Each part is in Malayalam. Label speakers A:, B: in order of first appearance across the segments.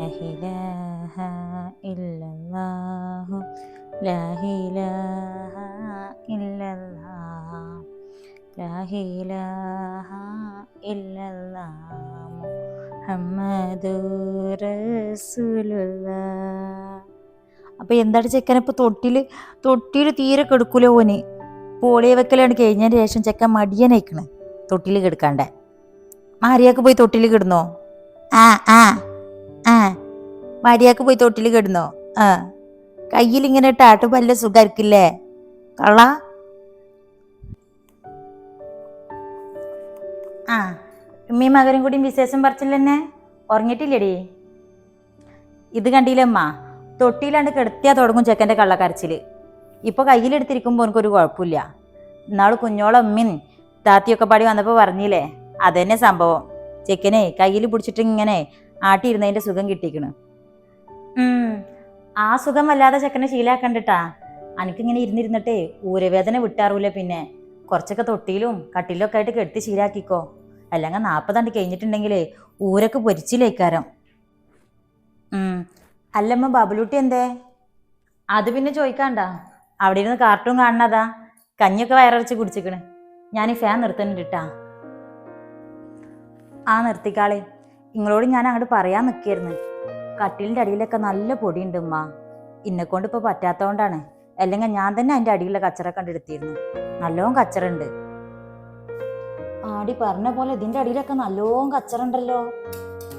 A: ഇലാഹ ഇല്ലല്ലാഹു ലാ ഇലാഹ ഇല്ലല്ലാഹ് ലാ ഇലാഹ ഇല്ലല്ലാഹ് അപ്പോൾ എന്താണ് ചെക്കൻ ഇപ്പൊ തൊട്ടിൽ തൊട്ടിൽ തീരെ കെടുക്കൂലോ ഓന്. പോളിയ വെക്കലാണ് കഴിഞ്ഞതിന് ശേഷം ചെക്കൻ മടിയനയക്കണ് തൊട്ടിൽ കിടക്കാണ്ട്. മാറിയാക്ക് പോയി തൊട്ടിൽ കിടന്നോ? ആ ആ. മാരിയാക്ക് പോയി തൊട്ടിൽ കിടന്നോ? ആ. കയ്യിൽ ഇങ്ങനെ ടാട്ട് വല്ല സുഖമായിരിക്കില്ലേ കള്ള. ആ ഉമ്മയും മകനും കൂടി വിശേഷം പറിച്ചില്ലെന്നെ ഉറങ്ങിയിട്ടില്ലേടി? ഇത് കണ്ടില്ലമ്മ തൊട്ടിയിലാണ്ട് കിടത്തിയാ തുടങ്ങും ചെക്കന്റെ കള്ളക്കരച്ചിൽ ഇപ്പോൾ കയ്യിലെടുത്തിരിക്കുമ്പോൾ എനിക്കൊരു കുഴപ്പമില്ല. ഇന്നാൾ കുഞ്ഞോളം ഉമ്മിൻ താത്തിയൊക്കെ പാടി വന്നപ്പോൾ പറഞ്ഞില്ലേ? അതന്നെ സംഭവം. ചെക്കനെ കയ്യിൽ പിടിച്ചിട്ട് ഇങ്ങനെ ആട്ടിയിരുന്നതിന്റെ സുഖം കിട്ടിക്കണ് ആ സുഖം വല്ലാതെ ചെക്കനെ ശീലാക്കണ്ടിട്ടാ. എനിക്കിങ്ങനെ ഇരുന്നിരുന്നിട്ടേ ഊരവേദന വിട്ടാറൂല പിന്നെ. കുറച്ചൊക്കെ തൊട്ടിയിലും കട്ടിലും ഒക്കെ ആയിട്ട് കെട്ടി ശീലാക്കിക്കോ. അല്ലെങ്കിൽ നാൽപ്പതാണ്ട് കഴിഞ്ഞിട്ടുണ്ടെങ്കിലേ ഊരൊക്കെ പൊരിച്ചിലേക്കാരം. അല്ലമ്മ ബബുലൂട്ടി എന്തേ? അത് പിന്നെ ചോദിക്കാണ്ട അവിടെ ഇരുന്ന് കാർട്ടൂൺ കാണണതാ. കഞ്ഞിയൊക്കെ വയറടിച്ച് കുടിച്ചിക്കണ്. ഞാൻ ഈ ഫാൻ നിർത്തണ്ടിട്ടാ. ആ നിർത്തിക്കാളെ. നിങ്ങളോട് ഞാൻ അങ്ങോട്ട് പറയാൻ നിൽക്കായിരുന്നു കട്ടിലിന്റെ അടിയിലൊക്കെ നല്ല പൊടിയുണ്ട് ഉമ്മ. ഇന്നെ കൊണ്ട് ഇപ്പോൾ പറ്റാത്തതുകൊണ്ടാണ് അല്ലെങ്കിൽ ഞാൻ തന്നെ അതിന്റെ അടിയിലെ കച്ചറ കണ്ടെടുത്തിരുന്നു നല്ലോണം കച്ചറുണ്ട്. ആടി പറഞ്ഞ പോലെ ഇതിന്റെ അടിയിലൊക്കെ നല്ലോണം കച്ചറുണ്ടല്ലോ.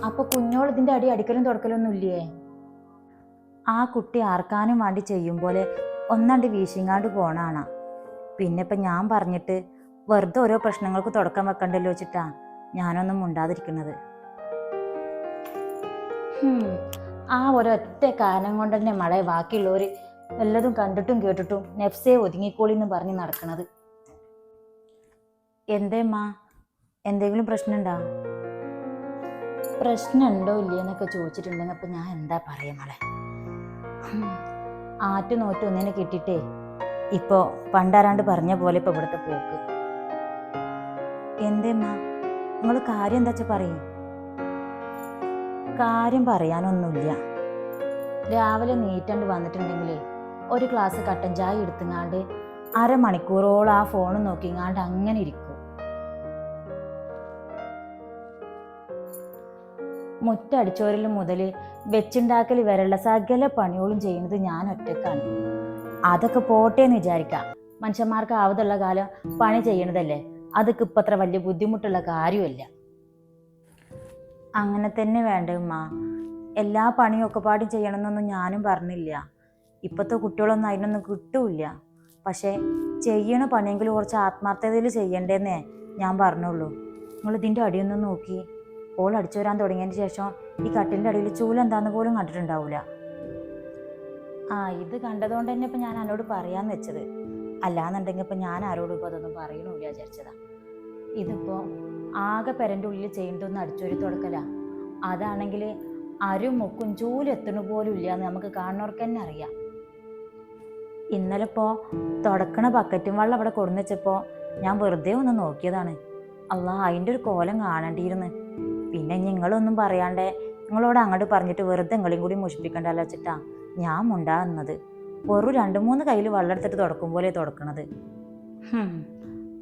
A: അപ്പോൾ കുഞ്ഞോൾ ഇതിന്റെ അടി അടിക്കലും തുടക്കലൊന്നും ഇല്ലേ? ആ കുട്ടി ആർക്കാനും വേണ്ടി ചെയ്യും പോലെ ഒന്നാണ്ട് വീശിങ്ങാണ്ട് പോണാണ് പിന്നെ ഇപ്പം ഞാൻ പറഞ്ഞിട്ട് വെറുതെ ഓരോ പ്രശ്നങ്ങൾക്ക് തുടക്കം വെക്കണ്ടല്ലോ വെച്ചിട്ടാ ഞാനൊന്നും മുണ്ടാതിരിക്കുന്നത് ആ ഒരൊറ്റ കാരണം കൊണ്ട് തന്നെ മഴ ബാക്കിയുള്ളവർ എല്ലാതും കണ്ടിട്ടും കേട്ടിട്ടും നെഫ്സേ ഒതുങ്ങിക്കോളി എന്ന് പറഞ്ഞ് നടക്കണത്. എന്തേമ്മാ? എന്തെങ്കിലും പ്രശ്നമുണ്ടോ പ്രശ്നമുണ്ടോ ഇല്ലയെന്നൊക്കെ ചോദിച്ചിട്ടുണ്ടെങ്കിൽ അപ്പം ഞാൻ എന്താ പറയാ മോളെ? ആറ്റു നോറ്റ് ഒന്നിനെ കിട്ടിയിട്ടേ ഇപ്പോൾ പണ്ടാരാണ്ട് പറഞ്ഞ പോലെ ഇപ്പോൾ ഇവിടുത്തെ പോക്ക്. എന്തേമ്മാ? നിങ്ങൾ കാര്യം എന്താ വെച്ചാൽ പറയും? കാര്യം പറയാനൊന്നുമില്ല. രാവിലെ നീറ്റണ്ട് വന്നിട്ടുണ്ടെങ്കിലേ ഒരു ക്ലാസ് കട്ടൻ ചായ എടുത്തുങ്ങാണ്ട് അരമണിക്കൂറോളം ആ ഫോൺ നോക്കിങ്ങാണ്ട് അങ്ങനെ ഇരിക്കും. മുറ്റടിച്ചോരൽ മുതൽ വെച്ചുണ്ടാക്കൽ വരെയുള്ള സകല പണികളും ചെയ്യുന്നത് ഞാൻ ഒറ്റക്കാണ്. അതൊക്കെ പോട്ടെ എന്ന് വിചാരിക്കാം. മനുഷ്യന്മാർക്ക് ആവതുള്ള കാലം പണി ചെയ്യണതല്ലേ? അതൊക്കെ ഇപ്പത്ര വലിയ ബുദ്ധിമുട്ടുള്ള കാര്യമല്ല അങ്ങനെ തന്നെ വേണ്ട ഉമ്മ. എല്ലാ പണിയും ഒക്കെ പാടും ചെയ്യണമെന്നൊന്നും ഞാനും പറഞ്ഞില്ല. ഇപ്പോഴത്തെ കുട്ടികളൊന്നും അതിനൊന്നും കിട്ടൂല പക്ഷേ ചെയ്യണ പണിയെങ്കിലും കുറച്ച് ആത്മാർത്ഥതയിൽ ചെയ്യണ്ടേന്നേ ഞാൻ പറഞ്ഞുള്ളൂ. നിങ്ങൾ ഇതിന്റെ അടിയൊന്നും നോക്കി. ഓൾ അടിച്ചു വരാൻ തുടങ്ങിയതിന് ശേഷം ഈ കട്ടിലിന്റെ അടിയിൽ ചൂല എന്താന്ന് പോലും കണ്ടിട്ടുണ്ടാവില്ല ആ ഇത് കണ്ടതുകൊണ്ട് തന്നെ ഇപ്പം ഞാൻ എന്നോട് പറയാമെന്ന് വെച്ചത്. അല്ലാന്നുണ്ടെങ്കിൽ ഇപ്പം ഞാൻ ആരോടും ഇപ്പോൾ അതൊന്നും പറയണില്ല വിചാരിച്ചതാ. ഇതിപ്പോൾ ആകെ പെരന്റെ ഉള്ളിൽ ചെയ്യുന്നതൊന്ന് അടിച്ചൊരു തുടക്കല. അതാണെങ്കിൽ അരും മുക്കും ചൂലെത്തണ പോലും ഇല്ല എന്ന് നമുക്ക് കാണുന്നവർക്ക് തന്നെ അറിയാം. ഇന്നലെ ഇപ്പോൾ തുടക്കണ ബക്കറ്റും വെള്ളം അവിടെ കൊണ്ടു ഞാൻ വെറുതെ ഒന്ന് നോക്കിയതാണ്. അല്ലാ അതിന്റെ ഒരു കോലം കാണേണ്ടിയിരുന്നു. പിന്നെ നിങ്ങളൊന്നും പറയാണ്ടേ നിങ്ങളോട് അങ്ങോട്ട് പറഞ്ഞിട്ട് വെറുതെ നിങ്ങളെയും കൂടി മുഷിപ്പിക്കണ്ടല്ലോ വെച്ചിട്ടാ ഞാൻ മുണ്ടാകുന്നത് വെറും രണ്ട് മൂന്ന് കയ്യിൽ വെള്ളം എടുത്തിട്ട് തുടക്കും പോലെ തുടക്കണത്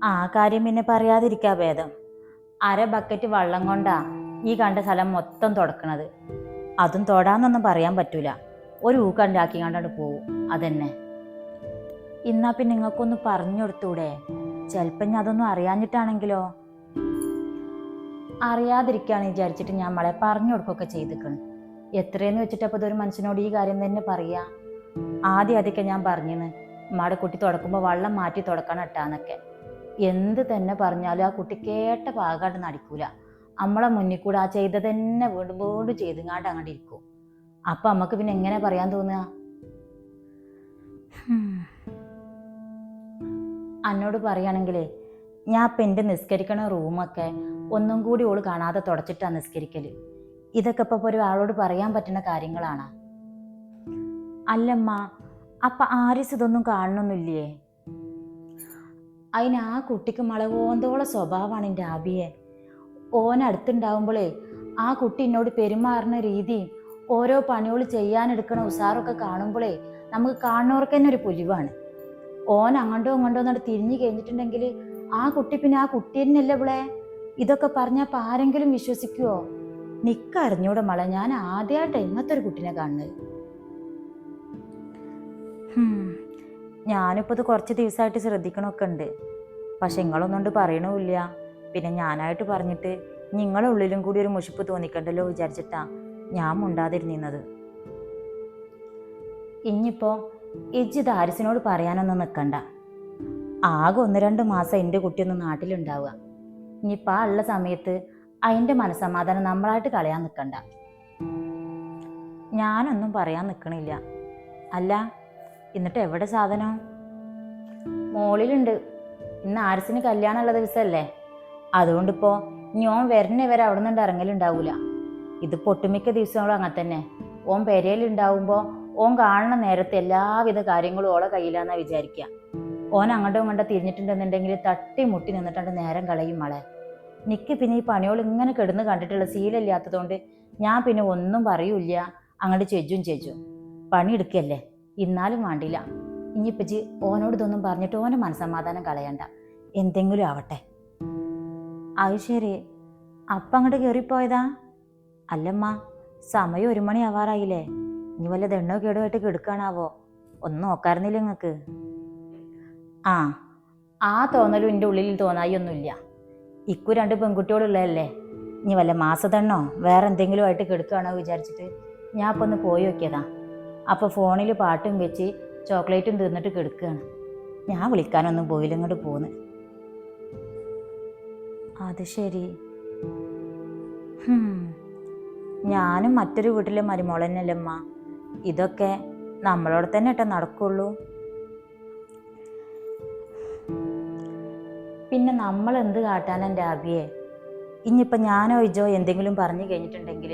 A: ആ കാര്യം പിന്നെ പറയാതിരിക്കാ ഭേദം. അര ബക്കറ്റ് വള്ളം കൊണ്ടാ ഈ കണ്ട സ്ഥലം മൊത്തം തുടക്കണത്. അതും തൊടാന്നൊന്നും പറയാൻ പറ്റൂല. ഒരു ഊക്കണ്ടാക്കി കണ്ടോണ്ട് പോവും. അതന്നെ. ഇന്നാ പിന്നെ നിങ്ങൾക്കൊന്ന് പറഞ്ഞു കൊടുത്തൂടെ ചിലപ്പം ഞാൻ അതൊന്നും അറിയാഞ്ഞിട്ടാണെങ്കിലോ? അറിയാതിരിക്കാന്ന് വിചാരിച്ചിട്ട് ഞാൻ മളെ പറഞ്ഞു കൊടുക്കുകയൊക്കെ ചെയ്തിക്കണ്. എത്രയെന്ന് വെച്ചിട്ട് അപ്പോൾ ഇതൊരു മനുഷ്യനോട് ഈ കാര്യം തന്നെ പറയാ? ആദ്യം ആദ്യമൊക്കെ ഞാൻ പറഞ്ഞിന്ന്. മാടെ കുട്ടി തുടക്കുമ്പോൾ വള്ളം മാറ്റി തുടക്കണം ഇട്ടാന്നൊക്കെ എന്ത് തന്നെ പറഞ്ഞാലും ആ കുട്ടി കേട്ട പാകാട്ട് നടിക്കൂല. നമ്മളെ മുന്നിൽ കൂടെ ആ ചെയ്ത തന്നെ വീണ്ടും വീണ്ടും ചെയ്തുങ്ങാണ്ട് അങ്ങോട്ട് ഇരിക്കും. അപ്പൊ നമുക്ക് പിന്നെ എങ്ങനെ പറയാൻ തോന്നുക എന്നോട് അന്നോട് പറയുകയാണെങ്കിലേ ഞാൻ ഇപ്പം എന്റെ നിസ്കരിക്കണ റൂമൊക്കെ ഒന്നും കൂടി ഓൾ കാണാതെ തുടച്ചിട്ടാണ് നിസ്കരിക്കൽ ഇതൊക്കെ ഇപ്പൊ ആളോട് പറയാൻ പറ്റുന്ന കാര്യങ്ങളാണ്? അല്ലമ്മ അപ്പൊ ആരിസ് ഇതൊന്നും കാണണമെന്നില്ലേ അതിന് ആ കുട്ടിക്ക് മുളകോന്തോളം സ്വഭാവമാണ് എന്റെ ആബിയെ. ഓൻ ആ കുട്ടി എന്നോട് പെരുമാറുന്ന രീതി ഓരോ പണികൾ ചെയ്യാനെടുക്കണ ഉസാറൊക്കെ കാണുമ്പോഴേ നമുക്ക് കാണുന്നവർക്ക് തന്നെ ഒരു പൊലിവാണ്. ഓൻ അങ്ങോട്ടോ അങ്ങോട്ടോ എന്നോട് തിരിഞ്ഞു കഴിഞ്ഞിട്ടുണ്ടെങ്കിൽ ആ കുട്ടി പിന്നെ ആ കുട്ടി തന്നെയല്ലേ ഇവിടെ ഇതൊക്കെ പറഞ്ഞാൽ അപ്പം ആരെങ്കിലും വിശ്വസിക്കുവോ? നിക്കറിഞ്ഞൂടെ മള ഞാൻ ആദ്യമായിട്ട് ഇങ്ങനത്തെ ഒരു കുട്ടീനെ കാണുന്നത്. ഞാനിപ്പോൾ ഇത് കുറച്ച് ദിവസമായിട്ട് ശ്രദ്ധിക്കണമൊക്കെ ഉണ്ട് പക്ഷെ നിങ്ങളൊന്നുകൊണ്ട് പറയണമില്ല പിന്നെ ഞാനായിട്ട് പറഞ്ഞിട്ട് നിങ്ങളെ ഉള്ളിലും കൂടി ഒരു മുഷിപ്പ് തോന്നിക്കണ്ടല്ലോ വിചാരിച്ചിട്ടാ ഞാൻ മുണ്ടാതിരുന്നത് ഇനിയിപ്പോൾ ഇജ്ജി ദാരിസിനോട് പറയാനൊന്നും നിൽക്കണ്ട ആകെ ഒന്ന് രണ്ട് മാസം എന്റെ കുട്ടിയൊന്ന് നാട്ടിലുണ്ടാവുക. ഇനിയിപ്പോൾ ആ ഉള്ള സമയത്ത് അതിന്റെ മനസ്സമാധാനം നമ്മളായിട്ട് കളയാൻ നിൽക്കണ്ട ഞാനൊന്നും പറയാൻ നിൽക്കണില്ല അല്ല എന്നിട്ട് എവിടെ സാധനം? മോളിലുണ്ട്. ഇന്ന് ആരിസിന് കല്യാണമുള്ള ദിവസമല്ലേ? അതുകൊണ്ടിപ്പോൾ ഞാൻ വരണ വരെ അവിടെ നിന്ന് ഇറങ്ങലുണ്ടാവൂല. ഇത് പൊട്ടുമിക്ക ദിവസങ്ങളും അങ്ങനെ തന്നെ. ഓൻ പെരയിലുണ്ടാവുമ്പോൾ ഓൻ കാണുന്ന നേരത്തെ എല്ലാവിധ കാര്യങ്ങളും ഓളെ കയ്യിലാന്നാ വിചാരിക്കുക ഓൻ അങ്ങോട്ടും ഇങ്ങോട്ടും തിരിഞ്ഞിട്ടുണ്ടെന്നുണ്ടെങ്കിൽ തട്ടി മുട്ടി നിന്നിട്ടുണ്ട് നേരം കളയും മളെ. നിക്ക് പിന്നെ ഈ പണിയോൾ ഇങ്ങനെ കിടന്ന് കണ്ടിട്ടുള്ള ശീലമില്ലാത്തതുകൊണ്ട് ഞാൻ പിന്നെ ഒന്നും പറയൂല അങ്ങോട്ട് ചെജും ചെജും പണിയെടുക്കല്ലേ? ഇന്നാലും വേണ്ടില്ല. ഇനിയിപ്പച്ചി ഓനോട് ഇതൊന്നും പറഞ്ഞിട്ട് ഓനെ മനസ്സമാധാനം കളയണ്ട. എന്തെങ്കിലും ആവട്ടെ. അത് ശരി. അപ്പം അങ്ങോട്ട് കയറിപ്പോയതാ അല്ലമ്മ സമയം ഒരു മണി ആവാറായില്ലേ? ഇനി വല്ല ദണ്ണോ കേടുമായിട്ട് കെടുക്കാണാവോ ഒന്നും നോക്കാറുന്നില്ല നിങ്ങൾക്ക് ആ ആ തോന്നലും എന്റെ ഉള്ളിൽ തോന്നായിയൊന്നുമില്ല. ഇക്കു രണ്ട് പെൺകുട്ടികളുള്ളതല്ലേ? ഇനി വല്ല മാസതണ്ണോ വേറെ എന്തെങ്കിലും ആയിട്ട് കെടുക്കുകയാണോ വിചാരിച്ചിട്ട്? ഞാൻ അപ്പോൾ ഒന്ന് പോയി നോക്കിയതാ. അപ്പോൾ ഫോണിൽ പാട്ടും വെച്ച് ചോക്ലേറ്റും തിന്നിട്ട് കിടക്കുകയാണ് ഞാൻ വിളിക്കാനൊന്നും പോയില്ല ഇങ്ങോട്ട് പോന്ന്. അത് ശരി. ഞാനും മറ്റൊരു വീട്ടിലെ മരുമോളന്നല്ലമ്മ. ഇതൊക്കെ നമ്മളോട് തന്നെ ഇട്ട നടക്കുള്ളൂ. പിന്നെ നമ്മൾ എന്ത് കാട്ടാനാ രാബിയെ ഇനിയിപ്പോൾ ഞാനോ ഇജോ എന്തെങ്കിലും പറഞ്ഞു കഴിഞ്ഞിട്ടുണ്ടെങ്കിൽ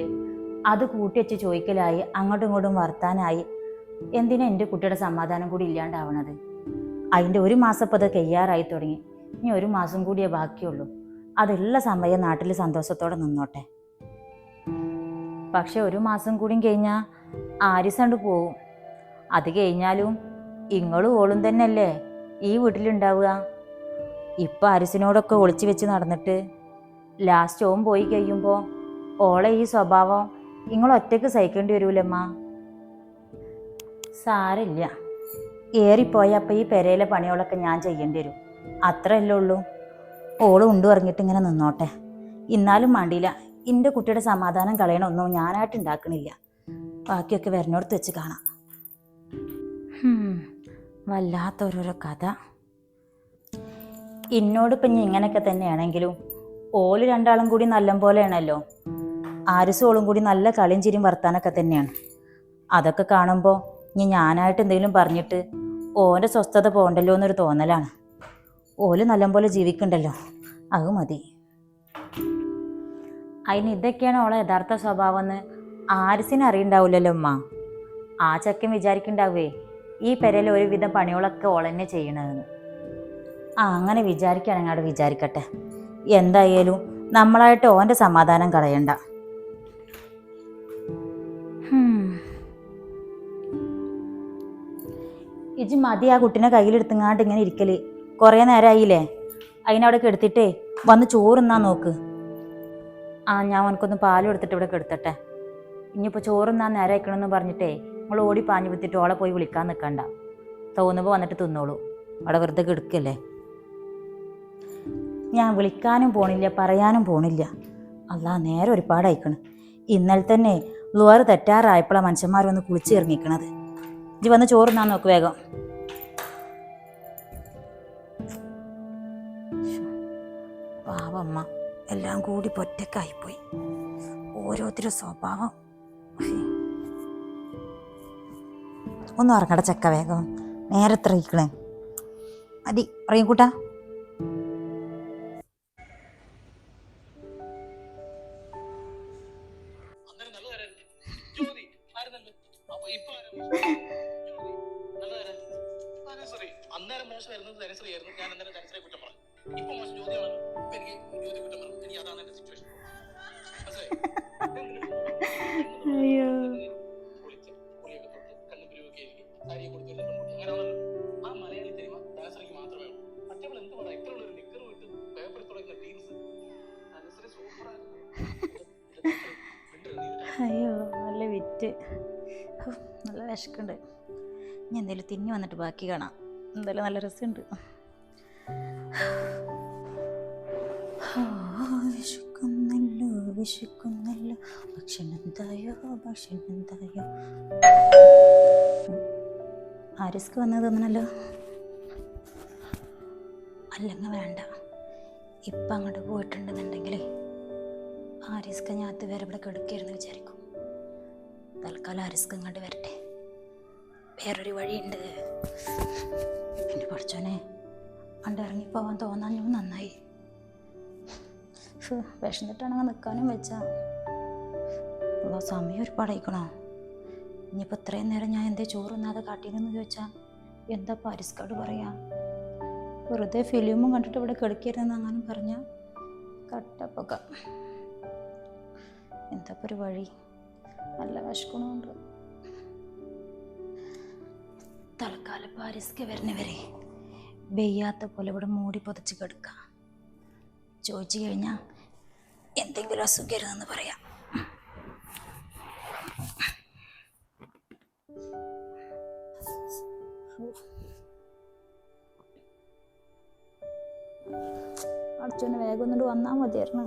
A: അത് കൂട്ടി വെച്ച് ചോദിക്കലായി അങ്ങോട്ടും ഇങ്ങോട്ടും വർത്താനായി. എന്തിനാ എന്റെ കുട്ടിയുടെ സമാധാനം കൂടി ഇല്ലാണ്ടാവണത്? അതിന്റെ ഒരു മാസം ഇപ്പോൾ അത് കയ്യാറായി തുടങ്ങി. ഇനി ഒരു മാസം കൂടിയേ ബാക്കിയുള്ളൂ. അതുള്ള സമയം നാട്ടിൽ സന്തോഷത്തോടെ നിന്നോട്ടെ. പക്ഷെ ഒരു മാസം കൂടിയും കഴിഞ്ഞാൽ ആരിസണ്ട് പോവും. അത് കഴിഞ്ഞാലും ഇങ്ങളും ഓളും തന്നെയല്ലേ ഈ വീട്ടിലുണ്ടാവുക? ഇപ്പം അരിസിനോടൊക്കെ ഒളിച്ചു വെച്ച് നടന്നിട്ട് ലാസ്റ്റ് ഓം പോയി കഴിയുമ്പോൾ ഓളെ ഈ സ്വഭാവം നിങ്ങൾ ഒറ്റയ്ക്ക് സഹിക്കേണ്ടി വരൂലമ്മ. സാരില്ല ഏറിപ്പോയപ്പോൾ ഈ പെരയിലെ പണികളൊക്കെ ഞാൻ ചെയ്യേണ്ടി വരും. അത്രയല്ലേ ഉള്ളൂ. ഓൾ ഉണ്ടു പറഞ്ഞിട്ട് ഇങ്ങനെ നിന്നോട്ടെ. ഇന്നാലും മണ്ടിയില്ല എന്റെ കുട്ടിയുടെ സമാധാനം കളയണമൊന്നും ഞാനായിട്ട് ഉണ്ടാക്കണില്ല. ബാക്കിയൊക്കെ വരണോടത്ത് വെച്ച് കാണാം. വല്ലാത്തൊരോരോ കഥ. എന്നോടിപ്പം ഇനി ഇങ്ങനെയൊക്കെ തന്നെയാണെങ്കിലും ഓൽ രണ്ടാളും കൂടി നല്ലം പോലെയാണല്ലോ. ആരിസും ഓളും കൂടി നല്ല കളിയും ചിരിയും വർത്താനൊക്കെ തന്നെയാണ്. അതൊക്കെ കാണുമ്പോൾ ഇനി ഞാനായിട്ട് എന്തെങ്കിലും പറഞ്ഞിട്ട് ഓന്റെ സ്വസ്ഥത പോകണ്ടല്ലോ എന്നൊരു തോന്നലാണ്. ഓൽ നല്ലപോലെ ജീവിക്കണ്ടല്ലോ. അത് മതി. അതിന് ഇതൊക്കെയാണ് ഓളെ യഥാർത്ഥ സ്വഭാവം എന്ന് ആരിസിന് അറിയണ്ടാവില്ലല്ലോ അമ്മ ആ ചക്കം വിചാരിക്കണ്ടാവേ ഈ പെരയിൽ ഒരുവിധം പണികളൊക്കെ ഓളെന്നെ ചെയ്യണതെന്ന്. ആ അങ്ങനെ വിചാരിക്കുകയാണെങ്കിൽ അവിടെ വിചാരിക്കട്ടെ. എന്തായാലും നമ്മളായിട്ട് ഓന്റെ സമാധാനം കളയണ്ട. ഇജ് മതി ആ കുട്ടീനെ കയ്യിലെടുത്തങ്ങാണ്ട് ഇങ്ങനെ ഇരിക്കൽ. കുറേ നേരമായില്ലേ അതിനവിടെ കെടുത്തിട്ടേ വന്ന് ചോറുന്നാ നോക്ക്. ആ ഞാൻ ഉനക്കൊന്ന് പാൽ എടുത്തിട്ട് ഇവിടെ കെടുത്തട്ടെ. ഇനിയിപ്പോൾ ചോറുന്നാ നേരെ അയക്കണമെന്ന് പറഞ്ഞിട്ടേ നിങ്ങൾ ഓടി പാഞ്ഞു വിത്തിട്ട് ഓളെ പോയി വിളിക്കാൻ നിൽക്കണ്ട തോന്നുമ്പോൾ വന്നിട്ട് തിന്നോളൂ. അവിടെ വെറുതെ കെടുക്കല്ലേ? ഞാൻ വിളിക്കാനും പോണില്ല പറയാനും പോണില്ല. അല്ലാ നേരെ ഒരുപാടായിക്കണ്. ഇന്നലെ തന്നെ ലുവർ തെറ്റാറായപ്പോഴാണ് മനുഷ്യന്മാർ വന്ന് കുളിച്ച് ഇറങ്ങിക്കണത്. ഇജ്ജ് വന്ന് ചോറുന്നാൻ നോക്ക് വേഗം. പാവമ്മ എല്ലാം കൂടി പൊറ്റക്കായിപ്പോയി ഓരോരുത്തരും സ്വഭാവം. ഒന്നും ഉറങ്ങട ചക്ക വേഗം. നേരത്തെ ഇറങ്ങിക്കണേ മതി ഇറങ്ങിക്കൂട്ടാ അയ്യോ നല്ല വിറ്റ്. നല്ല വിശക്കുണ്ട്. ഇനി എന്തായാലും തിന്നു വന്നിട്ട് ബാക്കി കാണാം. എന്തായാലും നല്ല രസമുണ്ട്. വിശക്കുന്നല്ലോ വിശക്കുന്നല്ലോ. ഭക്ഷണം തായോ ഭക്ഷണം തായോ ആരിസ്ക്ക് വന്നത് അല്ലെങ്കിൽ വേണ്ട. ഇപ്പം അങ്ങോട്ട് പോയിട്ടുണ്ടെന്നുണ്ടെങ്കിൽ ആരിസ്ക്ക് ഞാൻ വേറെ ഇവിടെ കിടക്കുകയായിരുന്നു വിചാരിക്കും. തൽക്കാലം ആരിസ്ക്ക് ഇങ്ങോട്ട് വരട്ടെ. വേറൊരു വഴിയുണ്ട്. എന്റെ പഠിച്ചോനെ അണ്ട് ഇറങ്ങിപ്പോവാൻ തോന്നാഞ്ഞു. നന്നായി. ഫു, വിശന്നിട്ടാണെങ്കിൽ നിൽക്കാനും വെച്ചാ. ഉള്ള സമയം ഒരുപാടായിക്കണോ ഇനിയിപ്പോൾ ഇത്രയും നേരം ഞാൻ എന്തേ ചോറൊന്നാതെ കാട്ടിയെന്ന് ചോദിച്ചാൽ എന്താ പാരിസ്കാട് പറയാ? വെറുതെ ഫിലിമും കണ്ടിട്ട് ഇവിടെ കിടക്കരുതെന്ന് അങ്ങനെ പറഞ്ഞ കട്ടപ്പൊക്ക. എന്താ ഒരു വഴി? നല്ല വിശക്കണമുണ്ട് തൽക്കാലം പാരിസ്ക്ക് വരുന്നവരെ വെയ്യാത്ത പോലെ ഇവിടെ മൂടി പൊതച്ച് കിടക്കുക ചോദിച്ചു കഴിഞ്ഞാൽ എന്തെങ്കിലും അസുഖരുതെന്ന് പറയാം. അടച്ചോന് വേഗം ഒന്നുകൊണ്ട് വന്നാൽ മതിയായിരുന്നു.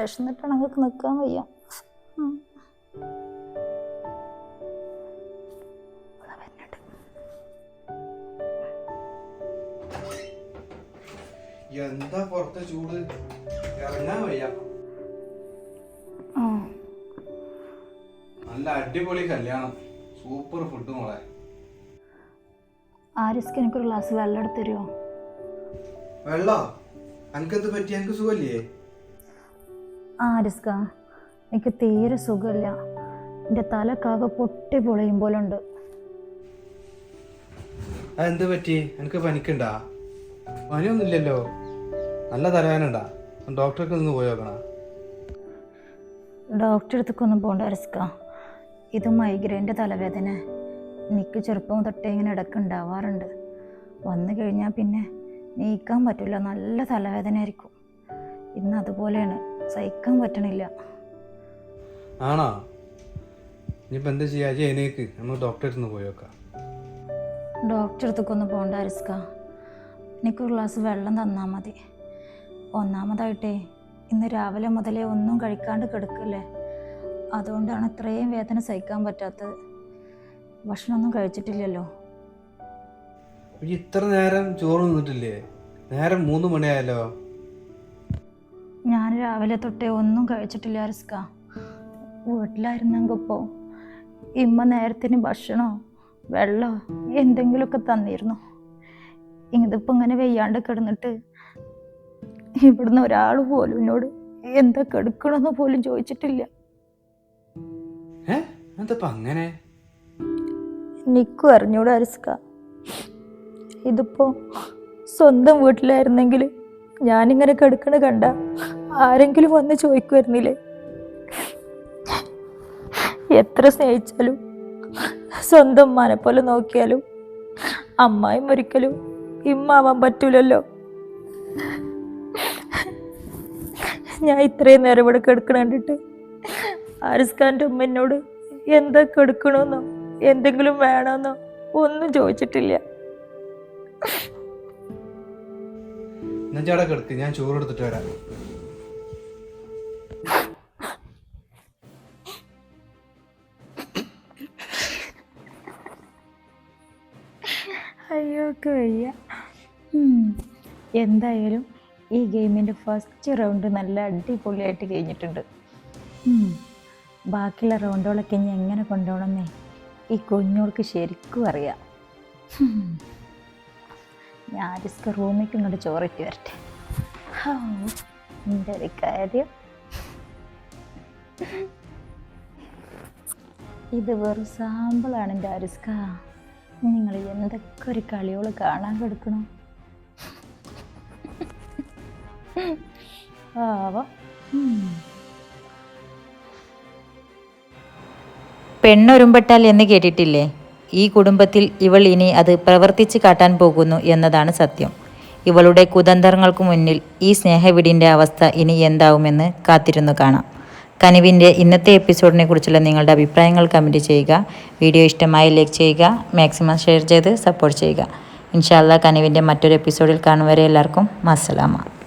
A: വിഷന്നിട്ടാണ് നിങ്ങൾക്ക് നിൽക്കാൻ വയ്യ.
B: എന്താ പുറത്തെ ചൂട്? ഇറങ്ങാൻ വയ്യ. നല്ല അടിപൊളി കല്യാണം. സൂപ്പർ ഫുഡ് മോളെ.
A: ആരിസ്ക്ക് എനിക്കൊരു ഗ്ലാസ് വെള്ളം എടുത്തരുമോ
B: വെള്ളോ? അനക്കെന്ത് പറ്റി? എനിക്ക് സുഖല്ലേ
A: ആരിസ്ക എനിക്ക് തീരെ സുഖമില്ല. എന്റെ തലക്കാകെ പൊട്ടി പൊളിയും പോലെ ഉണ്ട്
B: അതെന്ത് പറ്റി? എനിക്ക് പനിക്കണ്ടാ? പനിയൊന്നുമില്ലല്ലോ. നല്ല തലവേനുണ്ടാ ഡോക്ടർക്ക് ഒന്ന് പോയി നോക്കണ.
A: ഡോക്ടറെ അടുത്തേക്കൊന്നും പോകണ്ട റിസ്ക ഇത് മൈഗ്രൈന്റെ തലവേദന. എനിക്ക് ചെറുപ്പം തൊട്ടേ ഇങ്ങനെ ഇടയ്ക്ക് ഉണ്ടാവാറുണ്ട്. വന്നു കഴിഞ്ഞാൽ പിന്നെ നീക്കാൻ പറ്റില്ല. നല്ല തലവേദന ആയിരിക്കും ഇന്ന് അതുപോലെയാണ്. സഹിക്കാൻ പറ്റണില്ല.
B: ആണോ? ഇനിയിപ്പോൾ എന്താ ചെയ്യാ? നമ്മൾ ഡോക്ടറെ അടുത്ത് പോയി നോക്കാം.
A: ഡോക്ടറെ അടുത്തേക്കൊന്നും പോകണ്ട റിസ്ക. എനിക്കൊരു ഗ്ലാസ് വെള്ളം തന്നാൽ മതി. ഒന്നാമതായിട്ടേ ഇന്ന് രാവിലെ മുതലേ ഒന്നും കഴിക്കാണ്ട് കിടക്കല്ലേ. അതുകൊണ്ടാണ് ഇത്രയും വേദന സഹിക്കാൻ പറ്റാത്തത്. ഭക്ഷണമൊന്നും കഴിച്ചിട്ടില്ലല്ലോ.
B: ഈ ഇത്ര നേരം ചോറ് നിന്നിട്ടില്ലേ? നേരം മൂന്ന് മണിയായല്ലോ.
A: ഞാൻ രാവിലെ തൊട്ടേ ഒന്നും കഴിച്ചിട്ടില്ല റിസ്ക. വീട്ടിലായിരുന്നെങ്കിൽ ഇപ്പോൾ ഇമ്മ നേരത്തിന് ഭക്ഷണോ വെള്ളമോ എന്തെങ്കിലുമൊക്കെ തന്നിരുന്നു. ഇതിപ്പോൾ ഇങ്ങനെ വെയ്യാണ്ട് കിടന്നിട്ട് ഇവിടുന്ന് ഒരാൾ പോലും എന്നോട് എന്താ കെടുക്കണമെന്ന് പോലും ചോദിച്ചിട്ടില്ല.
B: അങ്ങനെ?
A: എനിക്കും അറിഞ്ഞൂടാ അരിസ്ക ഇതിപ്പോ സ്വന്തം വീട്ടിലായിരുന്നെങ്കിൽ ഞാനിങ്ങനെ കിടക്കണ കണ്ട ആരെങ്കിലും വന്ന് ചോദിക്കുമായിരുന്നില്ലേ? എത്ര സ്നേഹിച്ചാലും സ്വന്തം ഉമ്മാനെ പോലെ നോക്കിയാലും അമ്മായും ഒരിക്കലും ഇമ്മാവാൻ പറ്റൂലല്ലോ. ഞാൻ ഇത്രയും നേരം ഇവിടെ കിടക്കണ കണ്ടിട്ട് ആരിസ്ഖാന്റെ ഉമ്മ എന്നോട് എന്താ കിടക്കണമെന്നോ എന്തെങ്കിലും വേണമെന്നോ ഒന്നും ചോദിച്ചിട്ടില്ല.
B: എന്നാ ചേട്ടാ കിടക്ക് ഞാൻ ചോറ് എടുത്തിട്ട് വരാം
A: എന്തായാലും ഈ ഗെയിമിന്റെ ഫസ്റ്റ് റൗണ്ട് നല്ല അടിപൊളിയായിട്ട് കഴിഞ്ഞിട്ടുണ്ട്. ബാക്കിയുള്ള റൗണ്ടുകളൊക്കെ ഇനി എങ്ങനെ കൊണ്ടുപോകണമെന്നേ ഈ കുഞ്ഞോൾക്ക് ശരിക്കും അറിയാം. ഞാൻ ജസ്റ്റ് റൂമിലേക്ക് ഇങ്ങോട്ട് ചോറിട്ട് വരട്ടെ. എന്റെ ഒരു കാര്യം. ഇത് വെറും സാമ്പിളാണ് എന്റെ അരിസ്ക നിങ്ങൾ എന്തൊക്കെ ഒരു കളികൾ കാണാൻ കിടക്കണം? ഉം.
C: പെണ്ണൊരുമ്പെട്ടാൽ എന്ന് കേട്ടിട്ടില്ലേ? ഈ കുടുംബത്തിൽ ഇവൾ ഇനി അത് പ്രവർത്തിച്ച് കാട്ടാൻ പോകുന്നു എന്നതാണ് സത്യം. ഇവളുടെ കുതന്ത്രങ്ങൾക്ക് മുന്നിൽ ഈ സ്നേഹവിടിന്റെ അവസ്ഥ ഇനി എന്താവുമെന്ന് കാത്തിരുന്നു കാണാം.
A: കനിവിന്റെ ഇന്നത്തെ എപ്പിസോഡിനെ കുറിച്ചുള്ള നിങ്ങളുടെ അഭിപ്രായങ്ങൾ കമന്റ് ചെയ്യുക. വീഡിയോ ഇഷ്ടമായി ലൈക്ക് ചെയ്യുക. മാക്സിമം ഷെയർ ചെയ്ത് സപ്പോർട്ട് ചെയ്യുക. ഇൻഷാല്ല കനിവിന്റെ മറ്റൊരു എപ്പിസോഡിൽ കാണും എല്ലാവർക്കും മസ്സലാമ.